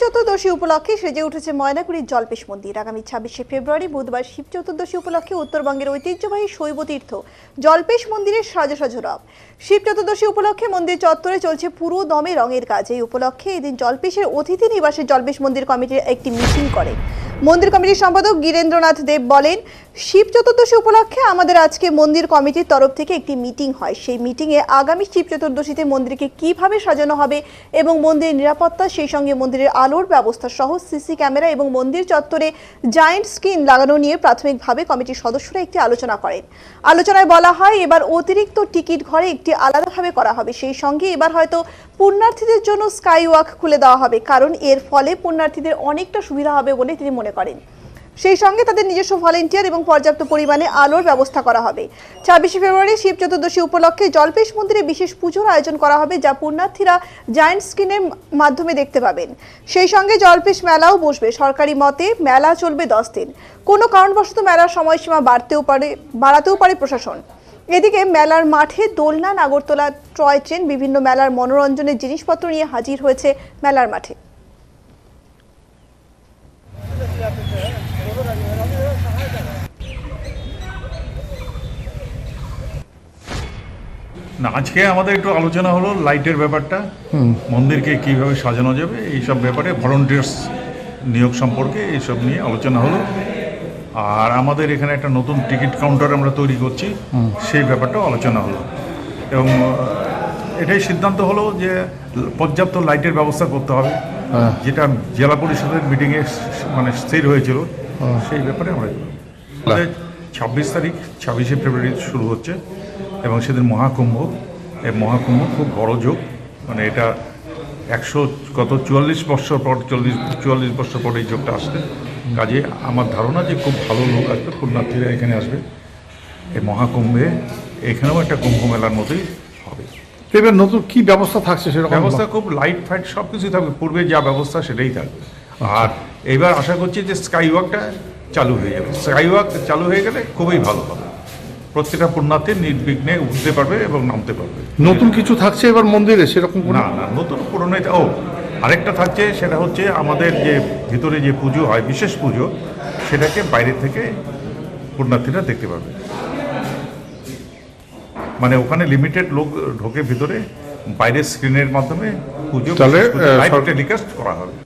চতুর্দশী উপলক্ষে সেজে উঠেছে ময়নাগুড়ির জলপেশ মন্দির। আগামী ছাব্বিশে ফেব্রুয়ারি বুধবার শিব চতুর্দশী উপলক্ষে উত্তরবঙ্গের ঐতিহ্যবাহী শৈব তীর্থ জলপেশ মন্দিরের সাজসাজ রব। শিব চতুর্দশী উপলক্ষে মন্দির চত্বরে চলছে পুরো দমে রঙের কাজ। এই উপলক্ষে এদিন জলপেশের অতিথি নিবাসে জলপেশ মন্দির কমিটির একটি মিটিং করে। মন্দির কমিটির সম্পাদক গিরেন্দ্রনাথ দেব বলেন শিব চতুর্দশী উপলক্ষে আমাদের আজকে মন্দির কমিটির তরফ থেকে একটি মিটিং হয়। সেই মিটিংয়ে আগামী শিব চতুর্দশীতে মন্দিরকে কীভাবে সাজানো হবে এবং মন্দিরের নিরাপত্তা, সেই সঙ্গে মন্দিরের আলোর ব্যবস্থা সহ সিসি ক্যামেরা এবং মন্দির চত্বরে জায়েন্ট স্ক্রিন লাগানো নিয়ে প্রাথমিকভাবে কমিটির সদস্যরা একটি আলোচনা করেন। আলোচনায় বলা হয়, এবার অতিরিক্ত টিকিট ঘরে একটি আলাদাভাবে করা হবে। সেই সঙ্গে এবার হয়তো পুণ্যার্থীদের জন্য স্কাই ওয়াক খুলে দেওয়া হবে। কারণ এর ফলে পুণ্যার্থীদের অনেকটা সুবিধা হবে বলে তিনি মনে করেন। সেই সঙ্গে তাদের নিজস্ব ভলেন্টিয়ার এবং পর্যাপ্ত পরিমাণে আলোর ব্যবস্থা করা হবে। ছাব্বিশে ফেব্রুয়ারি, শিব চতুর্দশী উপলক্ষে জলপেশ মন্দিরে বিশেষ পুজোর আয়োজন করা হবে, যা পুণ্যার্থীরা জায়েন্ট স্ক্রিনের মাধ্যমে দেখতে পাবেন। সেই সঙ্গে জলপেশ মেলাও বসবে। সরকারি মতে, মেলা চলবে দশ দিন। কোনো কারণবশত মেলার সময়সীমা বাড়তেও পারে, বাড়াতেও পারে প্রশাসন। এদিকে মেলার মাঠে দোলনা, নাগরতলা টয় ট্রেন, বিভিন্ন মেলার মনোরঞ্জনের জিনিসপত্র নিয়ে হাজির হয়েছে মেলার মাঠে। না আজকে আমাদের একটু আলোচনা হলো লাইটের ব্যাপারটা মন্দিরকে কীভাবে সাজানো যাবে এইসব ব্যাপারে ভলেন্টিয়ার্স নিয়োগ সম্পর্কে এইসব নিয়ে আলোচনা হলো। আর আমাদের এখানে একটা নতুন টিকিট কাউন্টার আমরা তৈরি করছি সেই ব্যাপারটাও আলোচনা হলো। এবং এটাই সিদ্ধান্ত হলো যে পর্যাপ্ত লাইটের ব্যবস্থা করতে হবে যেটা জেলা পরিষদের মিটিংয়ে মানে স্থির হয়েছিল সেই ব্যাপারে আমরা ছাব্বিশ তারিখ ছাব্বিশে ফেব্রুয়ারি শুরু হচ্ছে। এবং সেদিন মহাকুম্ভ এই মহাকুম্ভ খুব বড় যোগ। মানে এটা একশো কত চুয়াল্লিশ বছর পর চল্লিশ চুয়াল্লিশ বছর পর এই যোগটা আসবে। কাজে আমার ধারণা যে খুব ভালো লোক আসবে পুণ্যার্থীরা এখানে আসবে। এই মহাকুম্ভে এখানেও একটা কুম্ভ মেলার মতোই হবে। এবার নতুন কি ব্যবস্থা থাকছে সেরকম? ব্যবস্থা খুব লাইট ফাইট সব কিছুই থাকবে। পূর্বে যা ব্যবস্থা সেটাই থাকবে। আর এবার আশা করছি যে স্কাই ওয়াকটা চালু হয়ে যাবে। স্কাই ওয়াক চালু হয়ে গেলে খুবই ভালো হবে। প্রত্যেকটা পুণ্যার্থী নির্বিঘ্নে উঠতে পারবে এবং নামতে পারবে। নতুন কিছু থাকছে এবার মন্দিরে সেরকম না না নতুন পুরনো এটা- ও আরেকটা থাকছে সেটা হচ্ছে আমাদের যে ভিতরে যে পুজো হয় বিশেষ পুজো সেটাকে বাইরে থেকে পুণ্যার্থীরা দেখতে পাবে। মানে ওখানে লিমিটেড লোক ঢোকে ভিতরে বাইরের স্ক্রিনের মাধ্যমে পুজো তাহলে, টেলিকাস্ট করা হবে।